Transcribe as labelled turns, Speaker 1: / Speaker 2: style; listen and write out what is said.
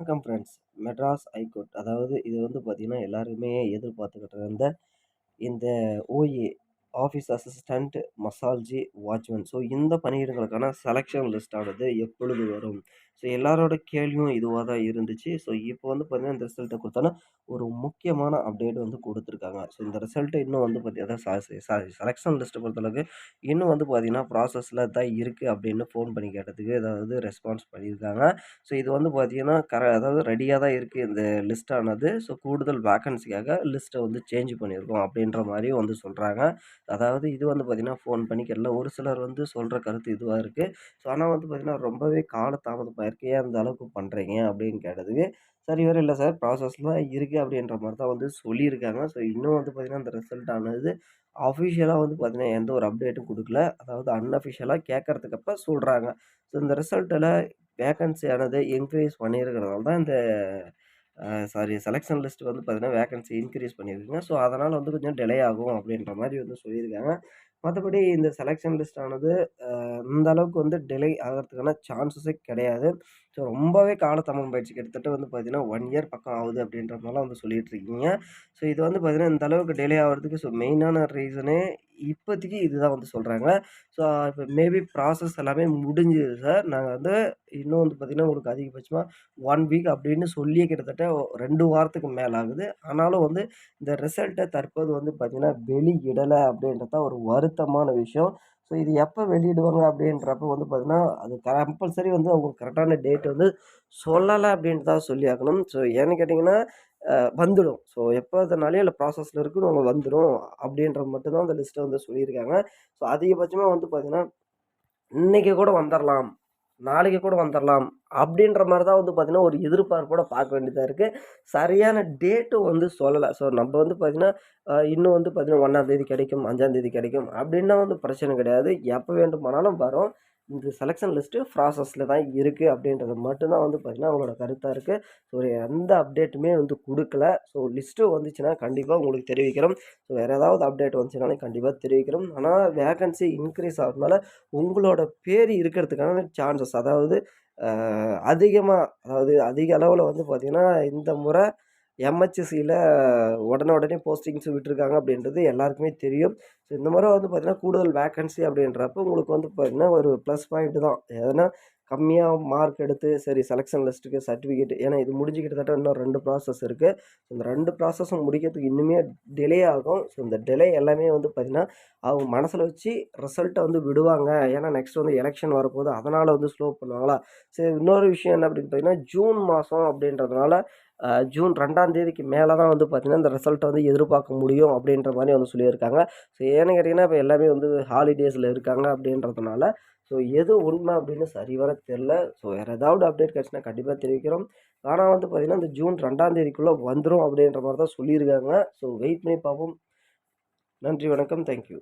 Speaker 1: வணக்கம் friends Madras high court. அதாவது இது வந்து பார்த்திங்கன்னா எல்லாருமே எதிர்பார்த்துக்கிட்டு இருந்த இந்த ஓஏ ஆஃபீஸ் அசிஸ்டண்ட் மசால்ஜி வாட்ச்மேன். ஸோ இந்த பணியிடங்களுக்கான செலெக்ஷன் லிஸ்ட் ஆனது எப்பொழுது வரும்? ஸோ எல்லாரோட கேள்வியும் இதுவாக தான் இருந்துச்சு. ஸோ இப்போ வந்து பார்த்திங்கன்னா இந்த ரிசல்ட்டை கொடுத்தோன்னா ஒரு முக்கியமான அப்டேட் வந்து கொடுத்துருக்காங்க. ஸோ இந்த ரிசல்ட்டு இன்னும் வந்து பார்த்தீங்கன்னா செலெக்ஷன் லிஸ்ட்டை பொறுத்தளவுக்கு இன்னும் வந்து பார்த்திங்கன்னா ப்ராசஸில் தான் இருக்குது அப்படின்னு ஃபோன் பண்ணி கேட்டதுக்கு ஏதாவது ரெஸ்பான்ஸ் பண்ணியிருக்காங்க. ஸோ இது வந்து பார்த்திங்கன்னா கர அதாவது ரெடியாக தான் இருக்குது இந்த லிஸ்ட்டானது ஸோ கூடுதல் வேக்கன்சிக்காக லிஸ்ட்டை வந்து சேஞ்ச் பண்ணியிருக்கோம் அப்படின்ற மாதிரியும் வந்து சொல்கிறாங்க அதாவது இது வந்து பார்த்திங்கன்னா ஃபோன் பண்ணி கேட்கல ஒரு சிலர் வந்து சொல்கிற கருத்து இதுவாக இருக்குது ஸோ ஆனால் வந்து பார்த்திங்கன்னா ரொம்பவே காலதாமதமாக இருக்குது ஏன் அந்த அளவுக்கு பண்ணுறீங்க அப்படின்னு கேட்டதுக்கு சரி வேறு இல்லை சார். ப்ராசஸ்லாம் இருக்குது அப்படின்ற மாதிரி தான் வந்து சொல்லியிருக்காங்க. ஸோ இன்னும் வந்து பார்த்திங்கன்னா அந்த ரிசல்ட் ஆனது அஃபிஷியலாக வந்து பார்த்திங்கன்னா எந்த ஒரு அப்டேட்டும் கொடுக்கல. அதாவது அன்அஃபிஷியலாக கேட்கறதுக்கப்ப சொல்கிறாங்க ஸோ இந்த ரிசல்ட்டில் வேக்கன்சி ஆனது இன்க்ரீஸ் பண்ணியிருக்கிறதால தான் இந்த சாரி செலெக்ஷன் லிஸ்ட் வந்து பார்த்திங்கன்னா வேக்கன்சி இன்க்ரீஸ் பண்ணியிருக்குங்க. ஸோ அதனால் வந்து கொஞ்சம் டிலே ஆகும் அப்படின்ற மாதிரி வந்து சொல்லியிருக்காங்க. மற்றபடி இந்த செலெக்ஷன் லிஸ்ட் ஆனது இந்த அளவுக்கு வந்து டிலே ஆகிறதுக்கான சான்சஸே கிடையாது. ஸோ ரொம்பவே காலதாமதம் போயிடுச்சு கிட்டத்தட்ட வந்து பார்த்தீங்கன்னா ஒன் இயர் பக்கம் ஆகுது அப்படின்ற மாதிரிலாம் வந்து சொல்லிகிட்ருக்கீங்க ஸோ இது வந்து பார்த்தீங்கன்னா இந்த அளவுக்கு டிலே ஆகிறதுக்கு ஸோ மெயினான ரீசனே இப்போதைக்கு இதுதான் வந்து சொல்கிறாங்க ஸோ இப்போ மேபி ப்ராசஸ் எல்லாமே முடிஞ்சுது சார் நாங்கள் வந்து இன்னும் வந்து பார்த்திங்கன்னா உங்களுக்கு அதிகபட்சமாக ஒன் வீக் அப்படின்னு சொல்லியே கிட்டத்தட்ட ரெண்டு வாரத்துக்கு மேலே ஆகுது. ஆனாலும் வந்து இந்த ரிசல்ட்டை தற்போது வந்து பார்த்திங்கன்னா வெளியிடலை அப்படின்றத ஒரு வருத்தமான விஷயம். ஸோ இது எப்போ வெளியிடுவாங்க அப்படின்றப்ப வந்து பார்த்திங்கன்னா அது கம்பல்சரி வந்து அவங்க கரெக்டான டேட் வந்து சொல்லலை அப்படின்ட்டு தான் சொல்லி ஆகணும் ஸோ ஏன்னு கேட்டிங்கன்னா வந்துடும். ஸோ எப்போ அதனாலே இல்லை ப்ராசஸில் இருக்குன்னு அவங்க வந்துடும் அப்படின்ற மட்டும்தான் அந்த லிஸ்ட்டை வந்து சொல்லியிருக்காங்க. ஸோ அதிகபட்சமாக வந்து பார்த்திங்கன்னா இன்றைக்கி கூட வந்துடலாம் நாளைக்கு கூட வந்துடலாம் அப்படின்ற மாதிரி தான் வந்து பார்த்திங்கன்னா ஒரு எதிர்பார்ப்போட பார்க்க வேண்டியதாக இருக்குது சரியான டேட்டும் வந்து சொல்லலை. ஸோ நம்ம வந்து பார்த்திங்கன்னா இன்னும் வந்து பார்த்திங்கன்னா ஒன்றாந்தேதி கிடைக்கும் அஞ்சாந்தேதி கிடைக்கும் அப்படின்னா வந்து பிரச்சனை கிடையாது. எப்போ வேண்டுமானாலும் வரும். இந்த செலெக்ஷன் லிஸ்ட்டு ப்ராசஸில் தான் இருக்குது அப்படின்றது மட்டும்தான் வந்து பார்த்திங்கன்னா அவங்களோட கருத்தாக இருக்குது ஸோ எந்த அப்டேட்டுமே வந்து கொடுக்கல. ஸோ லிஸ்ட்டு வந்துச்சுன்னா கண்டிப்பாக உங்களுக்கு தெரிவிக்கிறோம். ஸோ வேறு ஏதாவது அப்டேட் வந்துச்சுனாலும் கண்டிப்பாக தெரிவிக்கிறோம். ஆனால் வேகன்சி இன்க்ரீஸ் ஆகிறதுனால உங்களோட பேர் இருக்கிறதுக்கான சான்சஸ் அதாவது அதிகமாக அதாவது அதிக அளவில் வந்து பார்த்திங்கன்னா இந்த முறை எம்ஹெச்சிசியில் உடனே உடனே போஸ்டிங்ஸ் விட்டுருக்காங்க அப்படின்றது எல்லாருக்குமே தெரியும். ஸோ இந்த முறை வந்து பார்த்திங்கன்னா கூடுதல் வேக்கன்சி அப்படின்றப்ப உங்களுக்கு வந்து பார்த்திங்கன்னா ஒரு ப்ளஸ் பாயிண்ட் தான். எதனா கம்மியாக மார்க் எடுத்து சரி செலெக்ஷன் லிஸ்ட்டுக்கு சர்டிஃபிகேட் ஏன்னா இது முடிஞ்சு கிட்டத்தட்ட இன்னும் ரெண்டு ப்ராசஸ் இருக்குது ஸோ இந்த ரெண்டு ப்ராசஸும் முடிக்கிறதுக்கு இன்னுமே டிலே ஆகும். ஸோ இந்த டிலே எல்லாமே வந்து பார்த்திங்கன்னா அவங்க மனசில் வச்சு ரிசல்ட்டை வந்து விடுவாங்க. ஏன்னா நெக்ஸ்ட் வந்து எலெக்ஷன் வரப்போகுது. அதனால் வந்து ஸ்லோ பண்ணுவாங்களா? சரி இன்னொரு விஷயம் என்ன அப்படின்னு பார்த்தீங்கன்னா ஜூன் மாதம் அப்படின்றதுனால ஜூன் ரெண்டாம் தேதிக்கு மேலே தான் வந்து பார்த்திங்கன்னா இந்த ரிசல்ட்டை வந்து எதிர்பார்க்க முடியும் அப்படின்ற மாதிரி வந்து சொல்லியிருக்காங்க. ஸோ ஏன்னு கேட்டிங்கன்னா இப்போ எல்லாமே வந்து ஹாலிடேஸில் இருக்காங்க அப்படின்றதுனால ஸோ எது உண்மை அப்படின்னு சரிவர தெரில ஸோ வேறு ஏதாவது அப்டேட் கிடச்சுன்னா கண்டிப்பாக தெரிவிக்கிறோம். ஆனால் வந்து பார்த்திங்கன்னா இந்த ஜூன் ரெண்டாம் தேதிக்குள்ளே வந்துடும் அப்படின்ற மாதிரி தான் சொல்லியிருக்காங்க. ஸோ வெயிட் பண்ணி பார்ப்போம். நன்றி வணக்கம். தேங்க்யூ